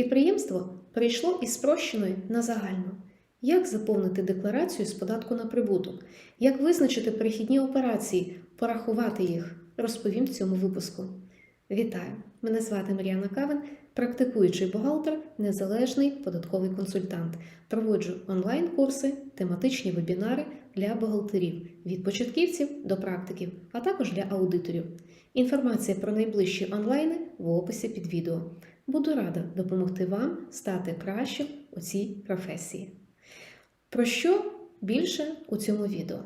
Підприємство перейшло із спрощеної на загальну. Як заповнити декларацію з податку на прибуток? Як визначити перехідні операції, порахувати їх? Розповім в цьому випуску. Вітаю! Мене звати Мар'яна Кавин, практикуючий бухгалтер, незалежний податковий консультант. Проводжу онлайн-курси, тематичні вебінари для бухгалтерів від початківців до практиків, а також для аудиторів. Інформація про найближчі онлайни в описі під відео. Буду рада допомогти вам стати кращим у цій професії. Про що більше у цьому відео?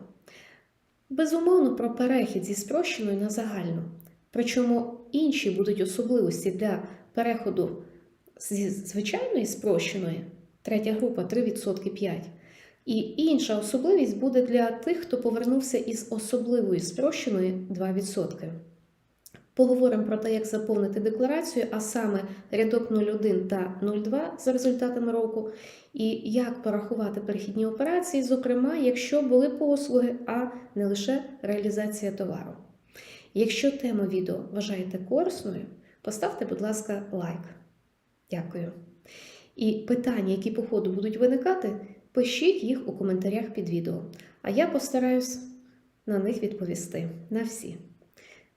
Безумовно, про перехід зі спрощеної на загальну. Причому інші будуть особливості для переходу зі звичайної спрощеної, третя група 3% 5. І інша особливість буде для тих, хто повернувся із особливої спрощеної 2%. Поговоримо про те, як заповнити декларацію, а саме рядок 01 та 02 за результатами року, і як порахувати перехідні операції, зокрема, якщо були послуги, а не лише реалізація товару. Якщо тему відео вважаєте корисною, поставте, будь ласка, лайк. Дякую. І питання, які по ходу будуть виникати, пишіть їх у коментарях під відео, а я постараюсь на них відповісти на всі.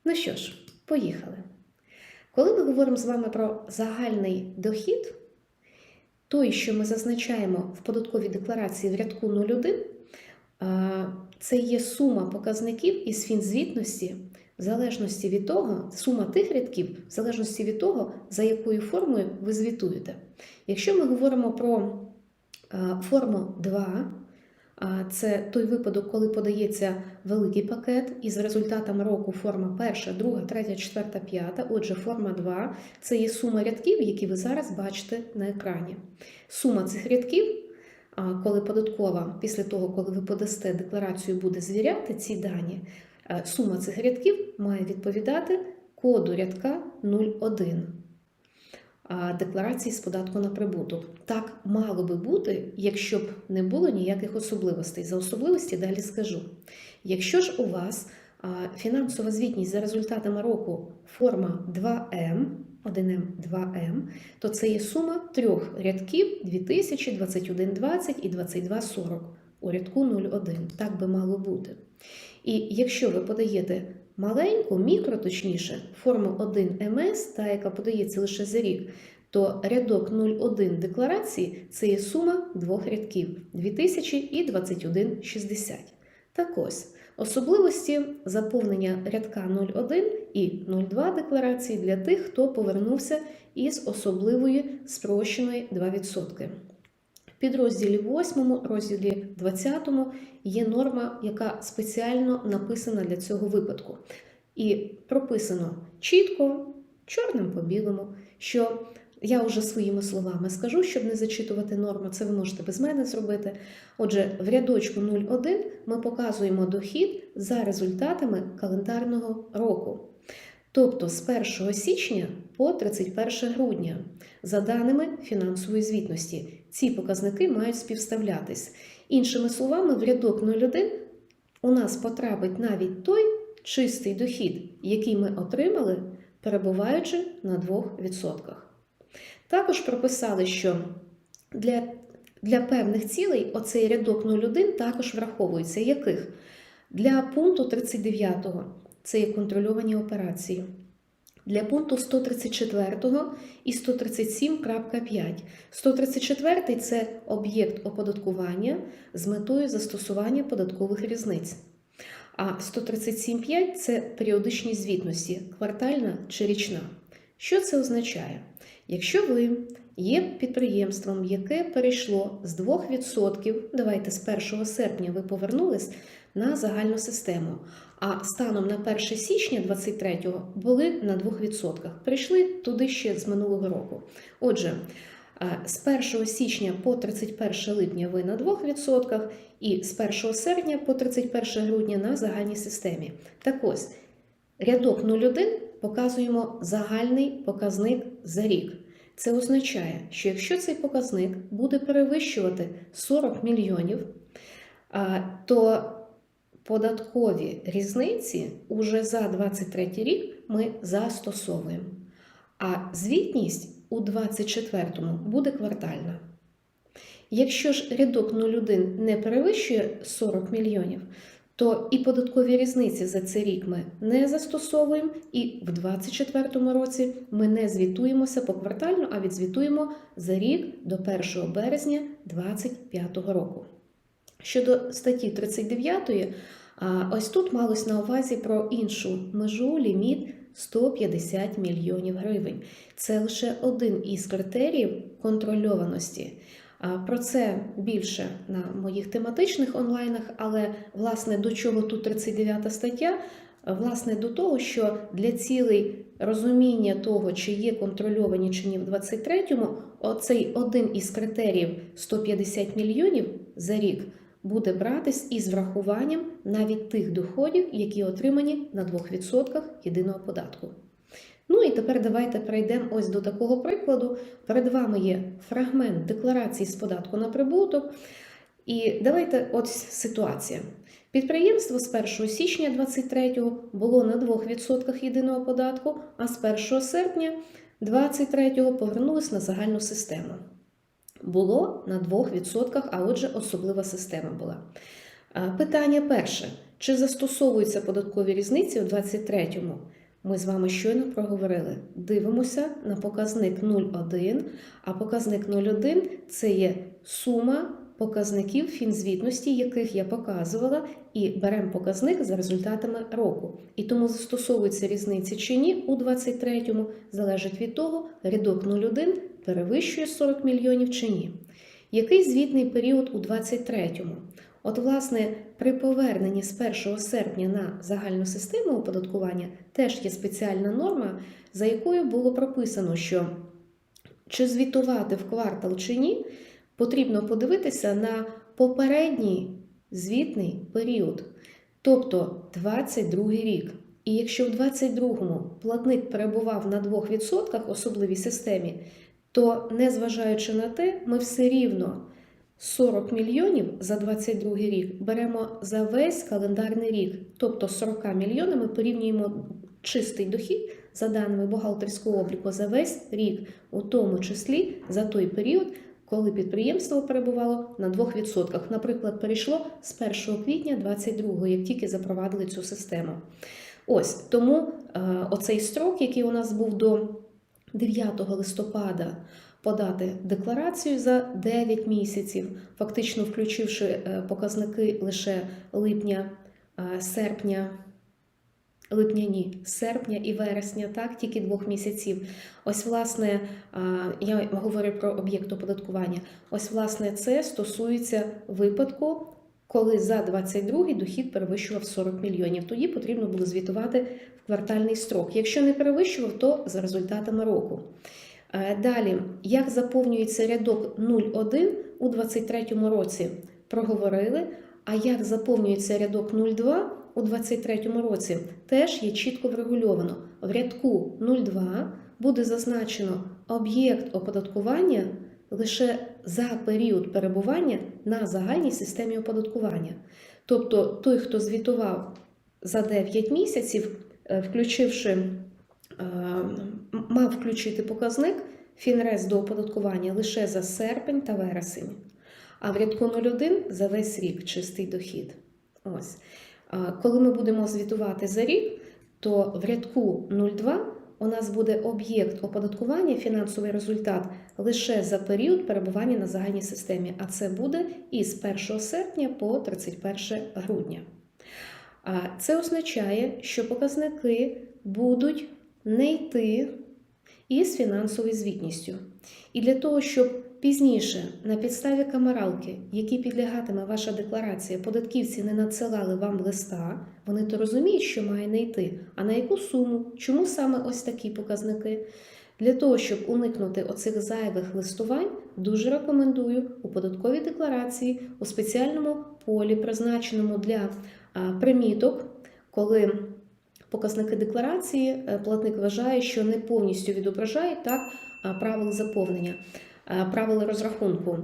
Ну що ж, поїхали. Коли ми говоримо з вами про загальний дохід, той, що ми зазначаємо в податковій декларації в рядку 01, це є сума показників із фінзвітності в залежності від того, сума тих рядків, в залежності від того, за якою формою ви звітуєте. Якщо ми говоримо про форму 2, це той випадок, коли подається великий пакет із результатами року форма 1, 2, 3, 4, 5. Отже, форма 2 це є сума рядків, які ви зараз бачите на екрані. Сума цих рядків, коли податкова, після того, коли ви подасте декларацію, буде звіряти ці дані, сума цих рядків має відповідати коду рядка 01 декларації з податку на прибуток. Так мало би бути, якщо б не було ніяких особливостей. За особливості далі скажу. Якщо ж у вас фінансова звітність за результатами року форма 2М, 1М, 2М, то це є сума трьох рядків 2000, 2120 і 2240 у рядку 01. Так би мало бути. І якщо ви подаєте маленьку, мікро, точніше, форму 1 МС, та яка подається лише за рік, то рядок 01 декларації це є сума двох рядків 2000 і 2160. Так ось, особливості заповнення рядка 01 і 02 декларації для тих, хто повернувся із особливої спрощеної 2%. Підрозділі 8, розділі 20 є норма, яка спеціально написана для цього випадку. І прописано чітко, чорним по білому, що я вже своїми словами скажу, щоб не зачитувати норму, це ви можете без мене зробити. Отже, в рядочку 01 ми показуємо дохід за результатами календарного року. Тобто з 1 січня по 31 грудня, за даними фінансової звітності, ці показники мають співставлятись. Іншими словами, в рядок 01 у нас потрапить навіть той чистий дохід, який ми отримали, перебуваючи на 2%. Також прописали, що для для певних цілей оцей рядок 01 також враховується. Яких? Для пункту 39 це є контрольовані операції. Для пункту 134 і 137.5. 134 це об'єкт оподаткування з метою застосування податкових різниць. А 137.5 це періодичні звітності, квартальна чи річна. Що це означає? Якщо ви є підприємством, яке перейшло з 2%, давайте з 1 серпня ви повернулись на загальну систему, а станом на 1 січня 2023 були на 2%. Прийшли туди ще з минулого року. Отже, з 1 січня по 31 липня ви на 2%, і з 1 серпня по 31 грудня на загальній системі. Так ось, рядок 01 показуємо загальний показник за рік. Це означає, що якщо цей показник буде перевищувати 40 мільйонів, то податкові різниці уже за 23 рік ми застосовуємо. А звітність у 24-му буде квартальна. Якщо ж рядок 0,1 не перевищує 40 мільйонів, то і податкові різниці за цей рік ми не застосовуємо, і в 2024 році ми не звітуємося поквартально, а відзвітуємо за рік до 1 березня 2025 року. Щодо статті 39, ось тут малось на увазі про іншу межу ліміт 150 мільйонів гривень. Це лише один із критеріїв контрольованості. Про це більше на моїх тематичних онлайнах, але власне до чого тут 39 стаття? Власне, до того, що для цілей розуміння того, чи є контрольовані чи ні в 23-му, оцей один із критеріїв 150 мільйонів за рік буде братись із врахуванням навіть тих доходів, які отримані на 2% єдиного податку. Ну і тепер давайте перейдемо ось до такого прикладу. Перед вами є фрагмент декларації з податку на прибуток. І давайте ось ситуація. Підприємство з 1 січня 2023 було на 2% єдиного податку, а з 1 серпня 2023 повернулось на загальну систему. Було на 2%, а отже, особлива система була. Питання перше: чи застосовуються податкові різниці у 2023-му? Ми з вами щойно проговорили. Дивимося на показник 0,1, а показник 0,1 це є сума показників фінзвітності, яких я показувала, і беремо показник за результатами року. І тому застосовуються різниці чи ні у 23-му, залежить від того, рядок 0,1 перевищує 40 мільйонів чи ні. Який звітний період у 23-му? От, власне, при поверненні з 1 серпня на загальну систему оподаткування теж є спеціальна норма, за якою було прописано, що чи звітувати в квартал чи ні, потрібно подивитися на попередній звітний період, тобто 22 рік. І якщо в 22-му платник перебував на 2% особливій системі, то, незважаючи на те, ми все рівно 40 мільйонів за 22 рік беремо за весь календарний рік. Тобто 40 мільйонами порівнюємо чистий дохід за даними бухгалтерського обліку за весь рік, у тому числі за той період, коли підприємство перебувало на 2%. Наприклад, перейшло з 1 квітня 2022, як тільки запровадили цю систему. Ось тому е, оцей строк, який у нас був до 9 листопада, подати декларацію за 9 місяців, фактично включивши е, показники лише липня, е, серпня. Липня ні, серпня і вересня, так, тільки двох місяців. Ось, власне, я говорю про об'єкт оподаткування. Ось, власне, це стосується випадку, коли за 22 дохід перевищував 40 мільйонів. Тоді потрібно було звітувати в квартальний строк. Якщо не перевищував, то за результатами року. Е, Далі, як заповнюється рядок 0,1 у 2023 році, проговорили. А як заповнюється рядок 0,2 у 2023 році, теж є чітко врегульовано. В рядку 0,2 буде зазначено об'єкт оподаткування лише за період перебування на загальній системі оподаткування. Тобто той, хто звітував за 9 місяців, е, включивши, е, мав включити показник фінрез до оподаткування лише за серпень та вересень, а в рядку 01 за весь рік чистий дохід. Ось. Коли ми будемо звітувати за рік, то в рядку 02 у нас буде об'єкт оподаткування, фінансовий результат лише за період перебування на загальній системі, а це буде із 1 серпня по 31 грудня. Це означає, що показники будуть не йти із фінансовою звітністю. І для того, щоб пізніше на підставі камералки, які підлягатиме ваша декларація, податківці не надсилали вам листа, вони то розуміють, що має не йти. А на яку суму? Чому саме ось такі показники? Для того, щоб уникнути оцих зайвих листувань, дуже рекомендую у податковій декларації у спеціальному полі, призначеному для приміток, коли показники декларації платник вважає, що не повністю відображає так правил заповнення. Е, правила розрахунку,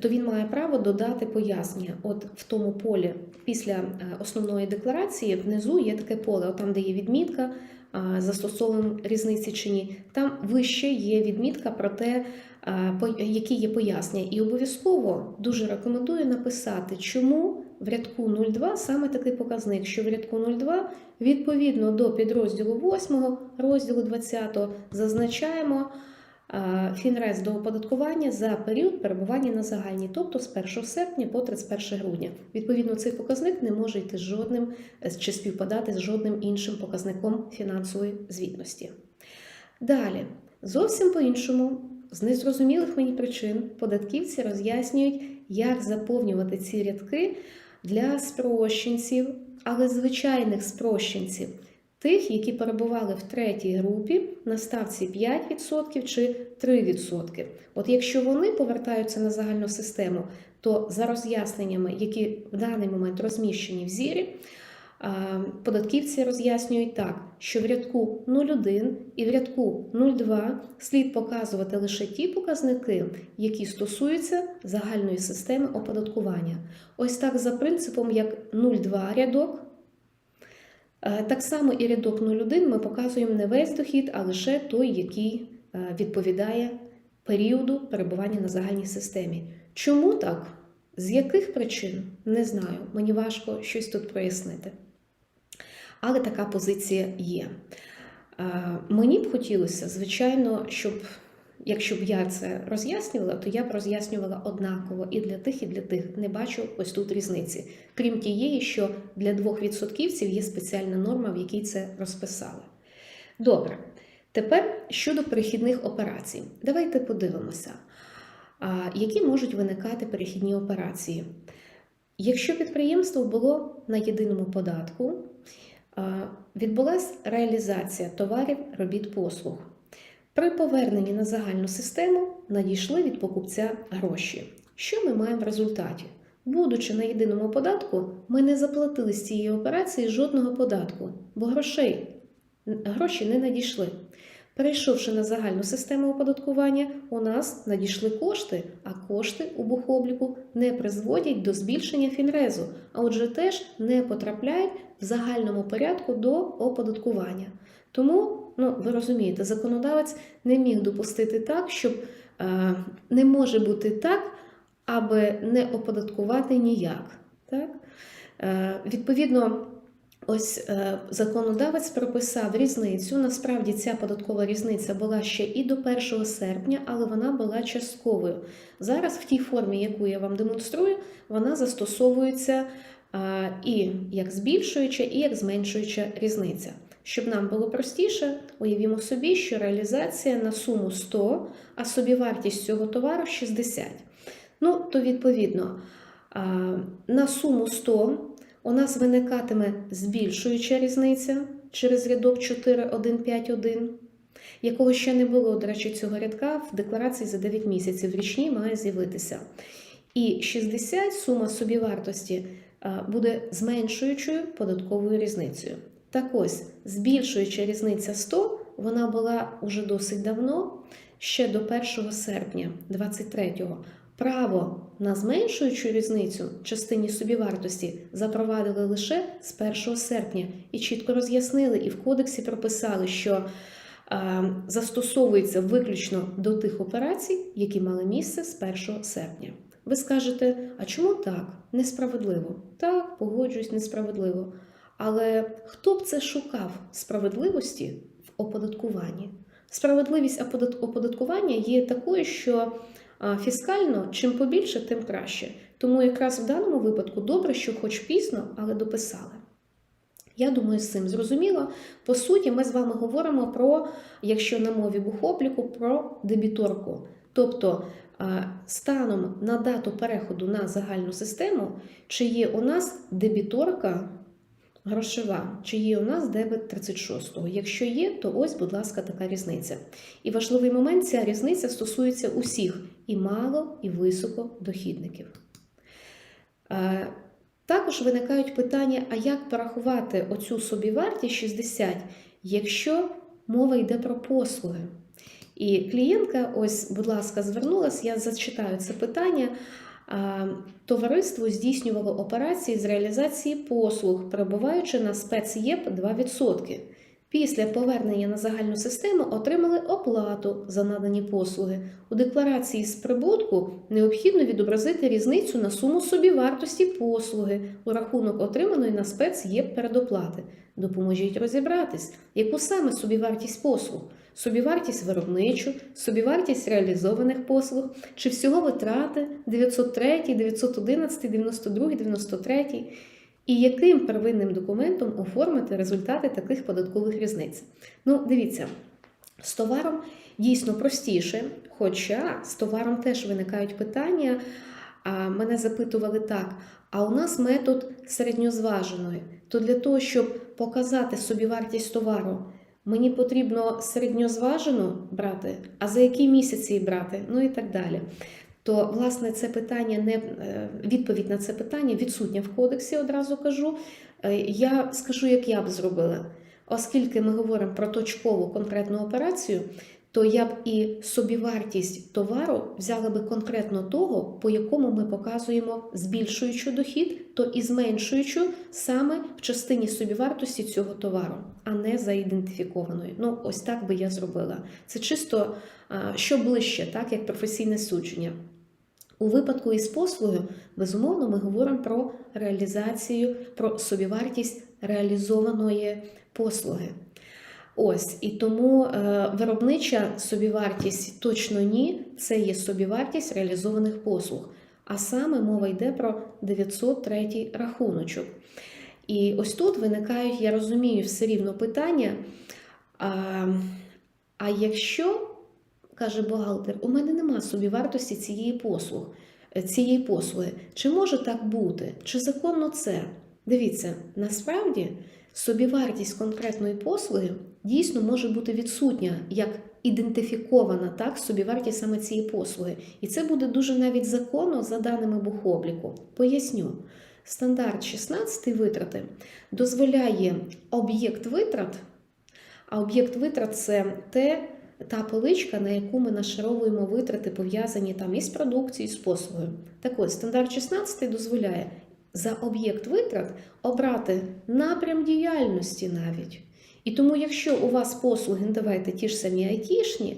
то він має право додати пояснення. От в тому полі після е, основної декларації внизу є таке поле, там, де є відмітка, а, застосовуємо різниці чи ні. Там вище є відмітка про те, які є пояснення. І обов'язково дуже рекомендую написати, чому в рядку 02 саме такий показник, що в рядку 02 відповідно до підрозділу 8 розділу 20 зазначаємо фінрез до оподаткування за період перебування на загальній, тобто з 1 серпня по 31 грудня. Відповідно, цей показник не може йти з жодним е, чи співпадати з жодним іншим показником фінансової звітності. Далі, зовсім по-іншому, з незрозумілих мені причин, податківці роз'яснюють, як заповнювати ці рядки для спрощенців, але звичайних спрощенців, тих, які перебували в третій групі на ставці 5% чи 3%. От якщо вони повертаються на загальну систему, то за роз'ясненнями, які в даний момент розміщені в зірі, Податківці роз'яснюють так, що в рядку 01 і в рядку 02 слід показувати лише ті показники, які стосуються загальної системи оподаткування. Ось так за принципом, як 02 рядок. Е, Так само і рядок 01 ми показуємо не весь дохід, а лише той, який е, відповідає періоду перебування на загальній системі. Чому так? З яких причин? Не знаю. Мені важко щось тут прояснити. Але така позиція є. Е, Мені б хотілося, звичайно, щоб якщо б я це роз'яснювала, то я б роз'яснювала однаково і для тих, і для тих. Не бачу ось тут різниці. Крім тієї, що для двох відсотківців є спеціальна норма, в якій це розписали. Добре. Тепер щодо перехідних операцій. Давайте подивимося, які можуть виникати перехідні операції. Якщо підприємство було на єдиному податку, відбулася реалізація товарів, робіт, послуг. При поверненні на загальну систему надійшли від покупця гроші. Що ми маємо в результаті? Будучи на єдиному податку, ми не заплатили з цієї операції жодного податку, бо грошей гроші не надійшли. Перейшовши на загальну систему оподаткування, у нас надійшли кошти, а кошти у бухобліку не призводять до збільшення фінрезу, а отже теж не потрапляють в загальному порядку до оподаткування. Тому, ну ви розумієте, законодавець не міг допустити так, щоб е, не може бути так, аби не оподаткувати ніяк. Так? Е, відповідно. Ось е, законодавець прописав різницю. Насправді ця податкова різниця була ще і до 1 серпня, але вона була частковою. Зараз, в тій формі, яку я вам демонструю, вона застосовується е, і як збільшуюча, і як зменшуюча різниця. Щоб нам було простіше, уявімо собі, що реалізація на суму 100, а собівартість цього товару 60. Ну, то відповідно на суму 100 у нас виникатиме збільшуюча різниця через рядок 4151, якого ще не було, до речі, цього рядка в декларації за 9 місяців. В річній має з'явитися. І 60 сума собівартості буде зменшуючою податковою різницею. Так ось, збільшуюча різниця 100, вона була уже досить давно, ще до 1 серпня 23-го. Право на зменшуючу різницю частині собівартості запровадили лише з 1 серпня і чітко роз'яснили, і в кодексі прописали, що е, застосовується виключно до тих операцій, які мали місце з 1 серпня. Ви скажете, а чому так? Несправедливо. Так, погоджуюсь, несправедливо. Але хто б це шукав справедливості в оподаткуванні? Справедливість оподаткування є такою, що фіскально, чим побільше, тим краще. Тому якраз в даному випадку добре, що хоч пізно, але дописали. Я думаю, з цим зрозуміло. По суті, ми з вами говоримо про, якщо на мові бухобліку, про дебіторку. Тобто, станом на дату переходу на загальну систему, чи є у нас дебіторка грошова, чи є у нас дебет 36-го. Якщо є, то ось, будь ласка, така різниця. І важливий момент, ця різниця стосується усіх і мало, і високодохідників. Е, Також виникають питання, а як порахувати оцю собівартість 60, якщо мова йде про послуги? І клієнтка, ось, будь ласка, звернулась, я зачитаю це питання. Товариство здійснювало операції з реалізації послуг, перебуваючи на спецєп 2%. Після повернення на загальну систему отримали оплату за надані послуги. У декларації з прибутку необхідно відобразити різницю на суму собівартості послуги у рахунок отриманої на спецєп передоплати. Допоможіть розібратись, яку саме собівартість послуг, собівартість виробничу, собівартість реалізованих послуг, чи всього витрати 903, 911, 92, 93, і яким первинним документом оформити результати таких податкових різниць. Ну, дивіться, з товаром дійсно простіше, хоча з товаром теж виникають питання. А мене запитували так: а у нас метод середньозваженої. То для того, щоб показати собі вартість товару, мені потрібно середньозважену брати, а за які місяці її брати, ну і так далі. То, власне, це питання не е, відповідь на це питання відсутня в кодексі, одразу кажу. Е, Я скажу, як я б зробила. Оскільки ми говоримо про точкову конкретну операцію, то я б і собівартість товару взяла би конкретно того, по якому ми показуємо збільшуючу дохід, то і зменшуючу саме в частині собівартості цього товару, а не за ідентифікованою. Ну, ось так би я зробила. Це чисто що ближче, так як професійне судження. У випадку із послугою, безумовно, ми говоримо про реалізацію, про собівартість реалізованої послуги. Ось і тому е, виробнича собівартість точно ні, це є собівартість реалізованих послуг. А саме мова йде про 903 рахуночок. І ось тут виникають, я розумію, все рівно питання. А, а якщо, каже бухгалтер, у мене нема собівартості цієї послуг, цієї послуги, чи може так бути? Чи законно це? Дивіться, насправді собівартість конкретної послуги дійсно може бути відсутня як ідентифікована так, собівартість саме цієї послуги. І це буде дуже навіть законно за даними бухобліку. Поясню. Стандарт 16 витрати дозволяє об'єкт витрат, а об'єкт витрат це те, та поличка, на яку ми нашаровуємо витрати, пов'язані там із продукцією, з послугою. Так ось, стандарт 16 дозволяє за об'єкт витрат обрати напрям діяльності навіть. І тому, якщо у вас послуги, ну, давайте ті ж самі айтішні,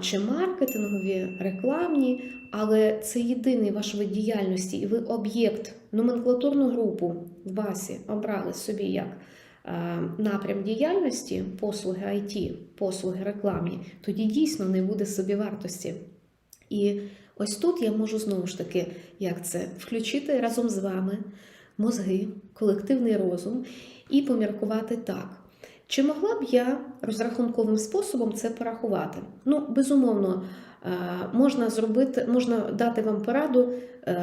чи маркетингові, рекламні, але це єдиний ваш вид діяльності, і ви об'єкт, номенклатурну групу в басі обрали собі як напрям діяльності, послуги IT, послуги рекламні, тоді дійсно не буде собівартості. І ось тут я можу знову ж таки, як це, включити разом з вами мозги, колективний розум і поміркувати так. Чи могла б я розрахунковим способом це порахувати? Ну, безумовно, можна зробити, можна дати вам пораду,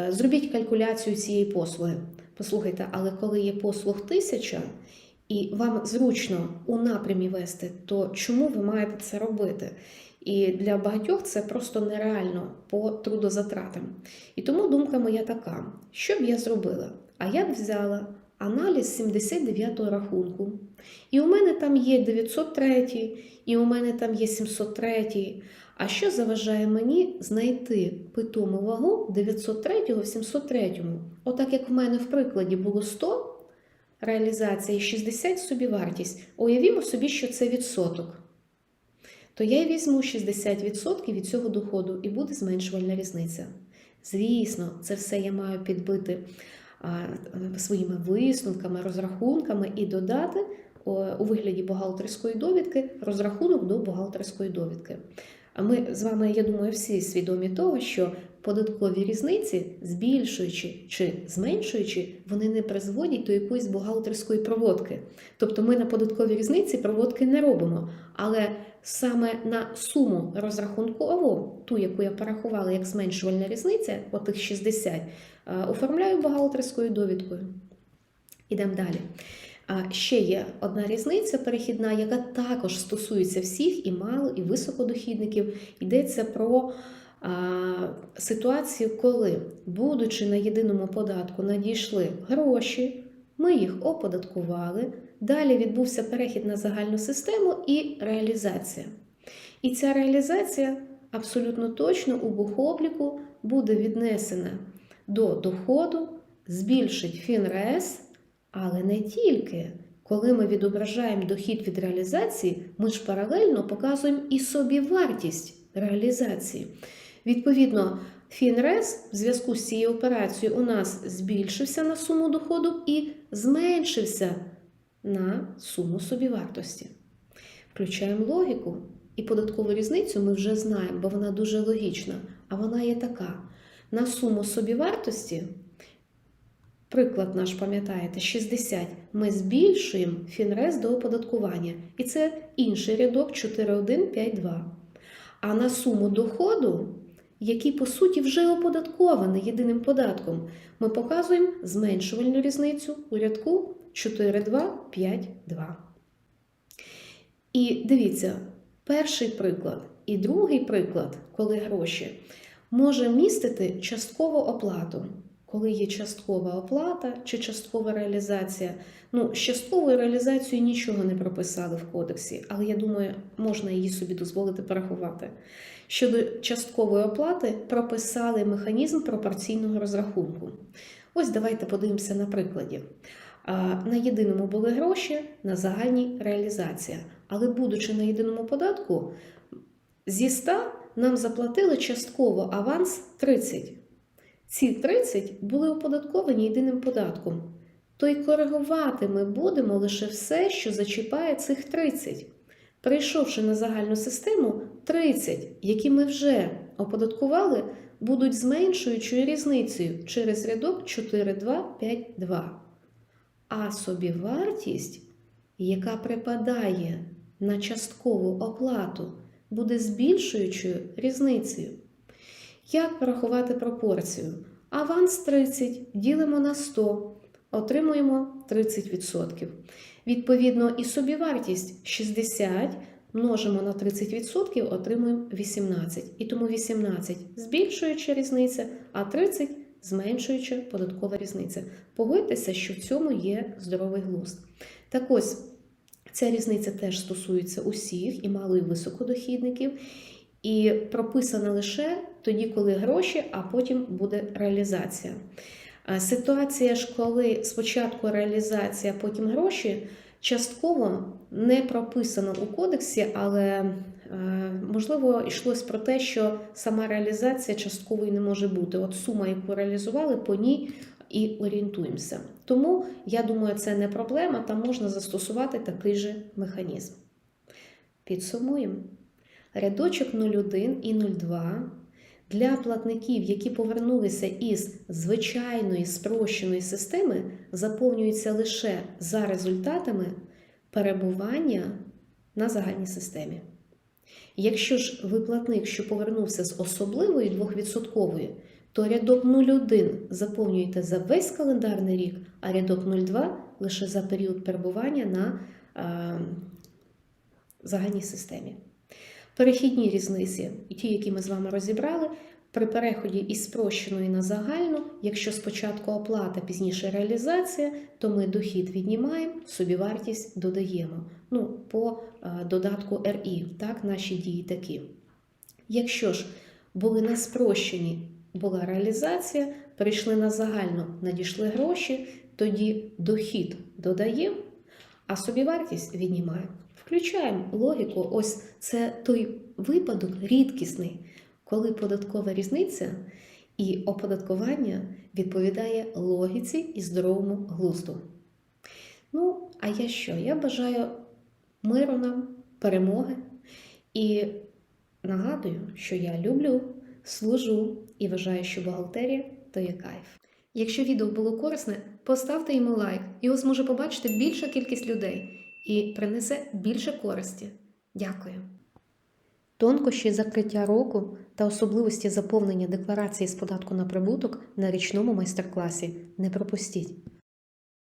зробіть калькуляцію цієї послуги. Послухайте, але коли є послуг тисяча, і вам зручно у напрямі вести, то чому ви маєте це робити? І для багатьох це просто нереально по трудозатратам. І тому думка моя така: що б я зробила? А я б взяла аналіз 79-го рахунку. І у мене там є 903, і у мене там є 703. А що заважає мені знайти питому вагу 903 в 703? Отак як в мене в прикладі було 100 реалізація і 60 собівартість. Уявімо собі, що це відсоток. То я візьму 60% від цього доходу і буде зменшувальна різниця. Звісно, це все я маю підбити своїми висновками, розрахунками і додати у вигляді бухгалтерської довідки розрахунок до бухгалтерської довідки. А ми з вами, я думаю, всі свідомі того, що податкові різниці, збільшуючи чи зменшуючи, вони не призводять до якоїсь бухгалтерської проводки. Тобто ми на податкові різниці проводки не робимо. Але саме на суму розрахункову, ту, яку я порахувала як зменшувальна різниця, отих 60, оформляю бухгалтерською довідкою. Ідемо далі. А ще є одна різниця перехідна, яка також стосується всіх і мало, і високодохідників. Йдеться про а, ситуацію, коли, будучи на єдиному податку, надійшли гроші, ми їх оподаткували. Далі відбувся перехід на загальну систему і реалізація. І ця реалізація абсолютно точно у бухобліку буде віднесена до доходу, збільшить фінрес, але не тільки. Коли ми відображаємо дохід від реалізації, ми ж паралельно показуємо і собі вартість реалізації. Відповідно, фінрес в зв'язку з цією операцією у нас збільшився на суму доходу і зменшився на суму собівартості. Включаємо логіку, і податкову різницю ми вже знаємо, бо вона дуже логічна. А вона є така: на суму собівартості, приклад наш, пам'ятаєте, 60, ми збільшуємо фінрес до оподаткування. І це інший рядок 4152. А на суму доходу, який по суті вже оподаткований єдиним податком, ми показуємо зменшувальну різницю у рядку 4252. І дивіться, перший приклад і другий приклад, коли гроші, може містити часткову оплату. Коли є часткова оплата чи часткова реалізація. Ну, з частковою реалізацією нічого не прописали в кодексі, але я думаю, можна її собі дозволити порахувати. Щодо часткової оплати прописали механізм пропорційного розрахунку. Ось давайте подивимося на прикладі. На єдиному були гроші, на загальній реалізація. Але будучи на єдиному податку, зі 100 нам заплатили частково аванс 30. Ці 30 були оподатковані єдиним податком. То й коригувати ми будемо лише все, що зачіпає цих 30. Прийшовши на загальну систему, 30, які ми вже оподаткували, будуть зменшуючою різницею через рядок 4252. А собівартість, яка припадає на часткову оплату, буде збільшуючою різницею. Як порахувати пропорцію? Аванс 30 ділимо на 100, отримуємо 30%. Відповідно, і собівартість 60 множимо на 30%, отримуємо 18. І тому 18 збільшуюча різниця, а 30 зменшуюча податкова різниця. Погодьтеся, що в цьому є здоровий глузд. Так ось, ця різниця теж стосується усіх і мало і високодохідників. І прописана лише тоді, коли гроші, а потім буде реалізація. Ситуація ж, коли спочатку реалізація, потім гроші, частково не прописано у кодексі, але можливо йшлось про те, що сама реалізація частковою не може бути. От сума, яку реалізували, по ній і орієнтуємося. Тому я думаю, це не проблема, там можна застосувати такий же механізм. Підсумуємо. Рядочок 01 і 02 для платників, які повернулися із звичайної спрощеної системи, заповнюються лише за результатами перебування на загальній системі. Якщо ж виплатник, що повернувся з особливої 2%, то рядок 01 заповнюєте за весь календарний рік, а рядок 02 лише за період перебування на е, загальній системі. Перехідні різниці, і ті, які ми з вами розібрали, при переході із спрощеної на загальну, якщо спочатку оплата, пізніше реалізація, то ми дохід віднімаємо, собівартість додаємо. Ну, по е, додатку РІ, так, наші дії такі. Якщо ж були на спрощені, була реалізація, перейшли на загальну, надійшли гроші, тоді дохід додаємо, а собівартість віднімаємо. Включаємо логіку, ось це той випадок рідкісний, коли податкова різниця і оподаткування відповідає логіці і здоровому глузду. Ну, а я що? Я бажаю миру нам, перемоги і нагадую, що я люблю, служу і вважаю, що бухгалтерія то є кайф. Якщо відео було корисне, поставте йому лайк, його зможе побачити більша кількість людей і принесе більше користі. Дякую. Тонкощі закриття року та особливості заповнення декларації з податку на прибуток на річному майстер-класі. Не пропустіть!